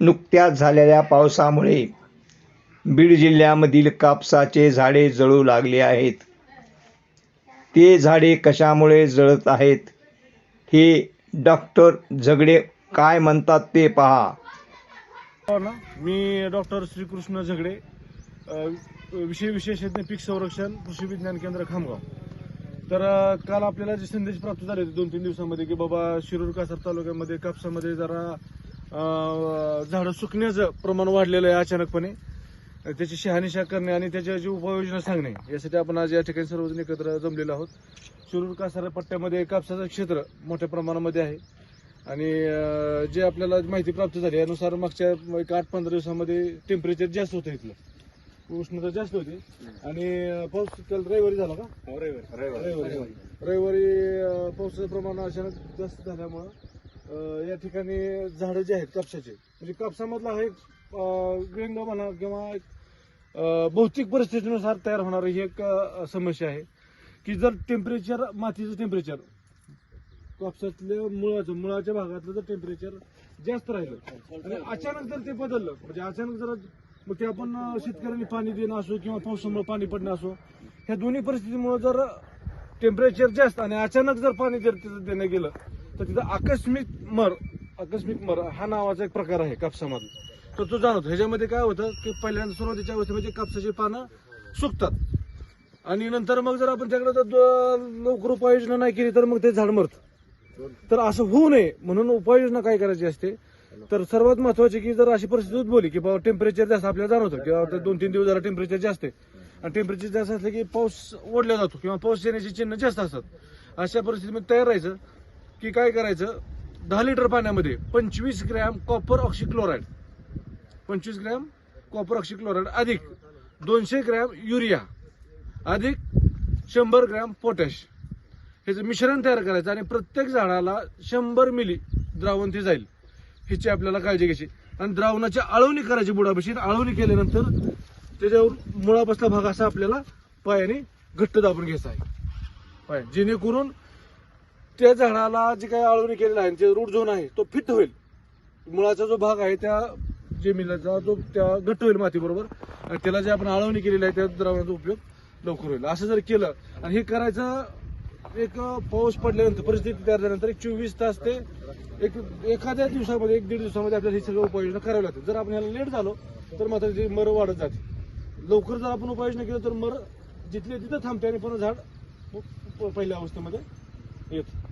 नुकत्याच झालेल्या पावसामुळे बीड जिल्ह्यामधील कापसाचे झाडे जळू लागले आहेत. ते झाडे कशामुळे जळत आहेत? हे डॉक्टर झगडे काय म्हणतात ते पहा. हो ना. मी डॉक्टर श्रीकृष्ण झगडे विषय विशेषज्ञ पीक संरक्षण कृषी विज्ञान केंद्र खामगाव. तर काल आपल्याला जे संदेश प्राप्त झाले होते दोन तीन दिवसामध्ये की बाबा शिरूर कासार तालुक्यामध्ये कापसामध्ये जरा झाडं सुकण्याचं प्रमाण वाढलेलं आहे अचानकपणे. त्याची शहानिशा करणे आणि त्याच्याची उपाययोजना सांगणे यासाठी आपण आज या ठिकाणी सर्वजण एकत्र जमलेलो आहोत. शिरूर कासार पट्ट्यामध्ये कापसाचं क्षेत्र मोठ्या प्रमाणामध्ये आहे. आणि जे आपल्याला माहिती प्राप्त झाली यानुसार मागच्या एक आठ पंधरा दिवसामध्ये टेम्परेचर जास्त होतं इथलं. उष्णता जास्त होती. आणि पाऊस काल रविवारी झाला का? रविवारी. रविवारी अं, पावसाचं प्रमाण अचानक जास्त झाल्यामुळं या ठिकाणी झाडं जे आहेत कापसाचे. म्हणजे कापसामधला हा एक व्यंग म्हणा किंवा एक भौतिक परिस्थितीनुसार तयार होणारी ही एक समस्या आहे. की जर टेम्परेचर मातीचं टेम्परेचर कापसातल्या मुळाचं मुळाच्या भागातलं जर टेम्परेचर जास्त राहिलं आणि अचानक जर ते बदललं म्हणजे अचानक जर मग ते आपण शेतकऱ्यांनी पाणी देणं असो किंवा पावसामुळे पाणी पडणं असो ह्या दोन्ही परिस्थितीमुळे जर टेम्परेचर जास्त आणि अचानक जर पाणी जर देणं गेलं तर तिथं आकस्मिक मर आकस्मिक मर हा नावाचा एक प्रकार आहे कापसामध्ये. तर तो जाणवतो. ह्याच्यामध्ये काय होतं की पहिल्यांदा सुरुवातीच्या अवस्थेमध्ये म्हणजे कापसाची पानं सुकतात. आणि नंतर मग जर आपण त्याकडे जर लवकर उपाययोजना नाही केली तर मग ते झाड मरतं. तर असं होऊ नये म्हणून उपाययोजना काय करायची असते? तर सर्वात महत्वाची की जर अशी परिस्थिती उद्भवली की बाबा टेम्परेचर जास्त आपल्याला जाणवतं किंवा आता दोन तीन दिवस झाला टेम्परेचर जास्त आहे. आणि टेम्परेचर जास्त असलं की पाऊस ओढला जातो किंवा पाऊस येण्याची चिन्ह जास्त असतात. अशा परिस्थितीमध्ये तयार राहायचं. की काय करायचं? दहा लिटर पाण्यामध्ये पंचवीस ग्रॅम कॉपर ऑक्सिक्लोराईड पंचवीस ग्रॅम कॉपर ऑक्सिक्लोराईड अधिक दोनशे ग्रॅम युरिया. अधिक शंभर ग्रॅम पोटॅश. ह्याचं मिश्रण तयार करायचं आणि प्रत्येक झाडाला शंभर मिली द्रावण ते जाईल. ह्याची आपल्याला काळजी घ्यायची. आणि द्रावणाची आळवणी करायची बुडापाशी आळवणी केल्यानंतर त्याच्यावर मुळापासला भाग असा आपल्याला पायाने घट्ट दाबून घ्यायचा आहे. पाय. जेणेकरून त्या झाडाला जे काही आळवणी केलेलं आहे जे रूट झोन आहे तो फिट होईल. मुळाचा जो भाग आहे त्या जमिनीचा जो त्या घट्ट होईल मातीबरोबर आणि त्याला जे आपण आळवणी केलेली आहे त्या द्रावणाचा उपयोग लवकर होईल. असं जर केलं आणि हे करायचं एक पाऊस पडल्यानंतर परिस्थिती तयार झाल्यानंतर एक चोवीस तास ते एक एखाद्या दिवसामध्ये एक दीड दिवसामध्ये आपल्याला ही सगळं उपाययोजना करावी लागते. जर आपण याला लेट झालो तर मात्र ती मर वाढत जाते. लवकर जर आपण उपाययोजना केली तर मर जिथले तिथं थांबते आणि पुन्हा झाड प- पहिल्या अवस्थेमध्ये येतं.